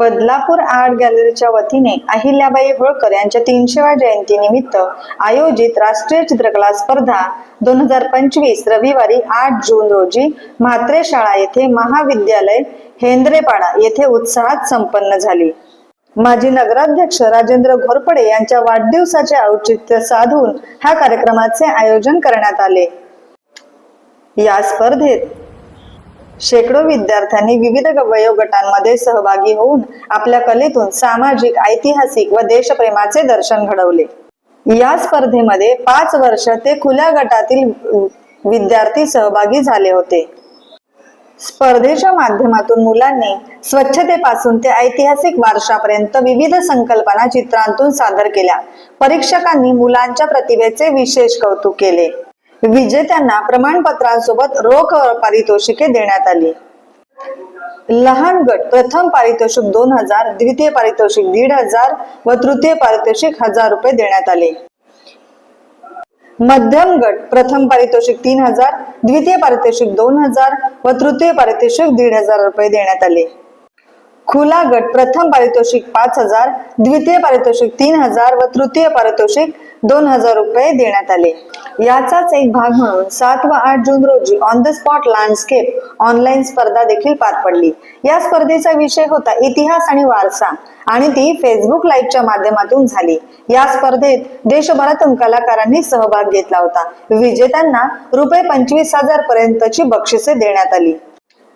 Badlapur art गॅलरीच्या वतीने अहिल्याबाई होळकर यांच्या तीनशेव्या जयंती निमित्त आयोजित राष्ट्रीय चित्रकला स्पर्धा दोन हजार पंचवीस रविवारी आठ जून रोजी म्हात्रे शाळा येथे महाविद्यालय हेंद्रेपाडा येथे उत्साहात संपन्न झाली. माजी नगराध्यक्ष राजेंद्र घोरपडे यांच्या वाढदिवसाचे औचित्य साधून ह्या कार्यक्रमाचे आयोजन करण्यात आले. या स्पर्धेत शेकडो विद्यार्थ्यांनी विविध वयोगटांमध्ये सहभागी होऊन आपल्या कलेतून सामाजिक ऐतिहासिक व देशप्रेमाचे दर्शन घडवले. या स्पर्धेमध्ये पाच वर्ष ते खुल्या गटातील विद्यार्थी सहभागी झाले होते. स्पर्धेच्या माध्यमातून मुलांनी स्वच्छतेपासून ते ऐतिहासिक वारशापर्यंत विविध संकल्पना चित्रांतून सादर केल्या. परीक्षकांनी मुलांच्या प्रतिभेचे विशेष कौतुक केले. विजेत्यांना प्रमाणपत्रांसोबत रोख पारितोषिके देण्यात आली. लहान गट प्रथम पारितोषिक दोन हजार द्वितीय पारितोषिक दीड हजार व तृतीय पारितोषिक हजार रुपये देण्यात आले. मध्यम गट प्रथम पारितोषिक तीन हजार द्वितीय पारितोषिक दोन हजार व तृतीय पारितोषिक दीड हजार रुपये देण्यात आले. खुला गट प्रथम पारितोषिक पाच हजार द्वितीय पारितोषिक तीन हजार व तृतीय पारितोषिक दोन हजार रुपये देण्यात आले. याचाच एक भाग म्हणून सात व आठ जून रोजी on the spot landscape online स्पर्धा देखील पार पडली. या स्पर्धेचा विषय होता इतिहास आणि वारसा आणि ती फेसबुक लाईव्हच्या माध्यमातून झाली. या स्पर्धेत देशभरातून कलाकारांनी सहभाग घेतला होता. विजेत्यांना रुपये पंचवीस हजार पर्यंतची बक्षिसे देण्यात आली.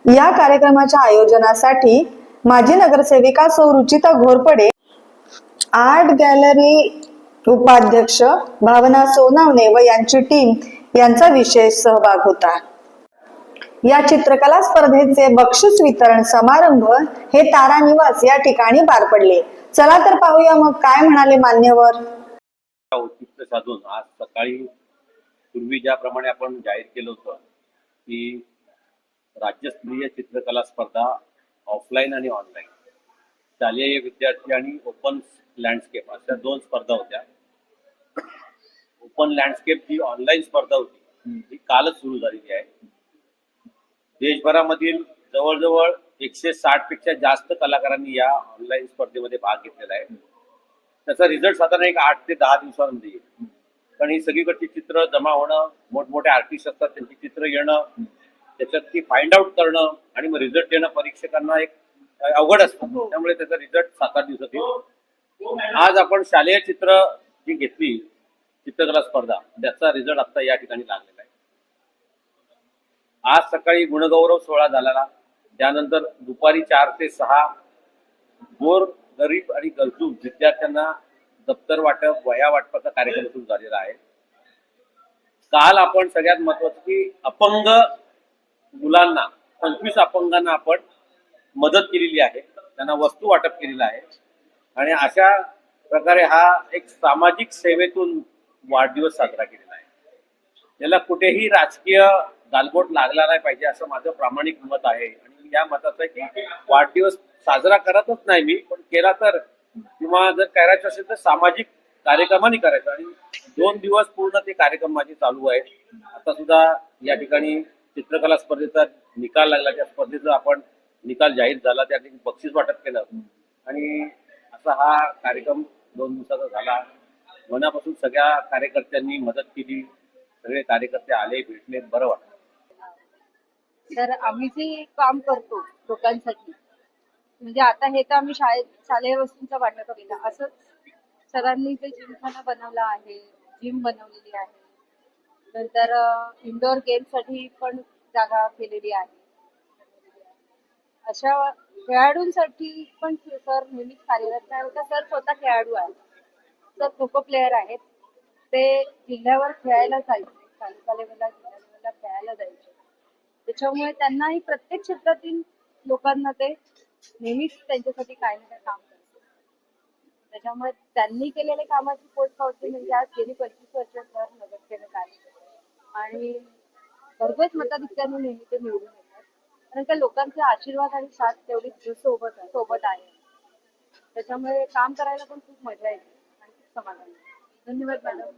या कार्यक्रमाच्या आयोजनासाठी माजी नगरसेविका सौ रुचिता घोरपडे आर्ट गॅलरी उपाध्यक्ष भावना सोनावणे व यांची टीम यांचा विशेष सहभाग होता. या चित्रकला स्पर्धेचे बक्षीस वितरण समारंभ हे तारा निवास या ठिकाणी पार पडले. चला तर पाहूया मग काय म्हणाले मान्यवर. औचित्य साधून आज सकाळी पूर्वी ज्याप्रमाणे आपण जाहीर केलं होतं की राज्यस्तरीय चित्रकला स्पर्धा ऑफलाईन आणि ऑनलाईन. शालेय विद्यार्थी आणि ओपन लँडस्केप अशा दोन स्पर्धा होत्या. ओपन लँडस्केप जी ऑनलाईन स्पर्धा होती ही कालच सुरू झालेली आहे. देशभरामधील जवळजवळ एकशे साठपेक्षा जास्त कलाकारांनी या ऑनलाईन स्पर्धेमध्ये भाग घेतलेला आहे. त्याचा रिझल्ट साधारण एक आठ ते दहा दिवसानंतर येईल. कारण ही सगळीकडची चित्र जमा होणं मोठमोठे आर्टिस्ट असतात त्यांची चित्र येणं त्याच्यात ती फाइंड आउट करणं आणि मग रिझल्ट येणं परीक्षकांना एक अवघड असतं. त्यामुळे त्याचा रिझल्ट सात आठ दिवसात येईल. आज आपण शालेय चित्र जी घेतली चित्रकला स्पर्धा त्याचा रिझल्ट आता या ठिकाणी लागलेला आहे. आज सकाळी गुणगौरव सोहळा झालेला. त्यानंतर दुपारी चार ते सहा गोर गरीब आणि गरजू विद्यार्थ्यांना दप्तर वाटप वया वाटपाचा कार्यक्रम सुरू झालेला आहे. काल आपण सगळ्यात महत्वाचं की अपंग मुलांना पंचवीस अपंगांना आपण मदत केलेली आहे. त्यांना वस्तू वाटप केलेलं आहे. आणि अशा प्रकारे हा एक सामाजिक सेवेतून वाढदिवस साजरा केलेला आहे. याला कुठेही राजकीय गालबोट लागला नाही पाहिजे असं माझं प्रामाणिक मत आहे. आणि या मताचं आहे की वाढदिवस साजरा करतच नाही मी पण केला तर किंवा जर करायचं असेल तर सामाजिक कार्यक्रमाने करायचं. आणि दोन दिवस पूर्ण ते कार्यक्रम माझे चालू आहेत. आता सुद्धा या ठिकाणी चित्रकला स्पर्धेचा निकाल लागला त्या स्पर्धेचा आपण निकाल जाहीर झाला त्या ठिकाणी बक्षीस वाटप केलं. आणि असा हा कार्यक्रम दोन दिवसाचा झाला. मनापासून सगळ्या कार्यकर्त्यांनी मदत केली. सगळे कार्यकर्ते आले भेटले बरं वाटलं. तर आम्ही जे काम करतो लोकांसाठी म्हणजे आता हे तर आम्ही शाळेत शालेय वस्तूंचा वाटप केला. असंच सरांनी जे जिमखाना बनवला आहे जिम बनवलेली आहे नंतर इंडोर गेमसाठी पण जागा केलेली आहे. अशा खेळाडूंसाठी पण सर नेहमीच कार्यरत आहे का सर स्वतः खेळाडू आहे सर खो खो प्लेअर आहेत. ते जिल्ह्यावर खेळायला जायचे. तालुका लेवलला जिल्हा लेवलला खेळायला जायचे. त्याच्यामुळे त्यांनाही प्रत्येक क्षेत्रातील लोकांना ते नेहमीच त्यांच्यासाठी काही ना काही काम करतात. त्याच्यामुळे त्यांनी केलेल्या कामाची पोचपावती म्हणजे आज गेली पंचवीस वर्ष आणि भरघोस मताधिक्याने नेहमी ते निवडून येतात. कारण का लोकांचे आशीर्वाद आणि साथ तेवढी सोबत आहे सोबत आहे. त्याच्यामुळे काम करायला पण खूप मजा येते आणि खूप समाधान धन्यवाद मॅडम.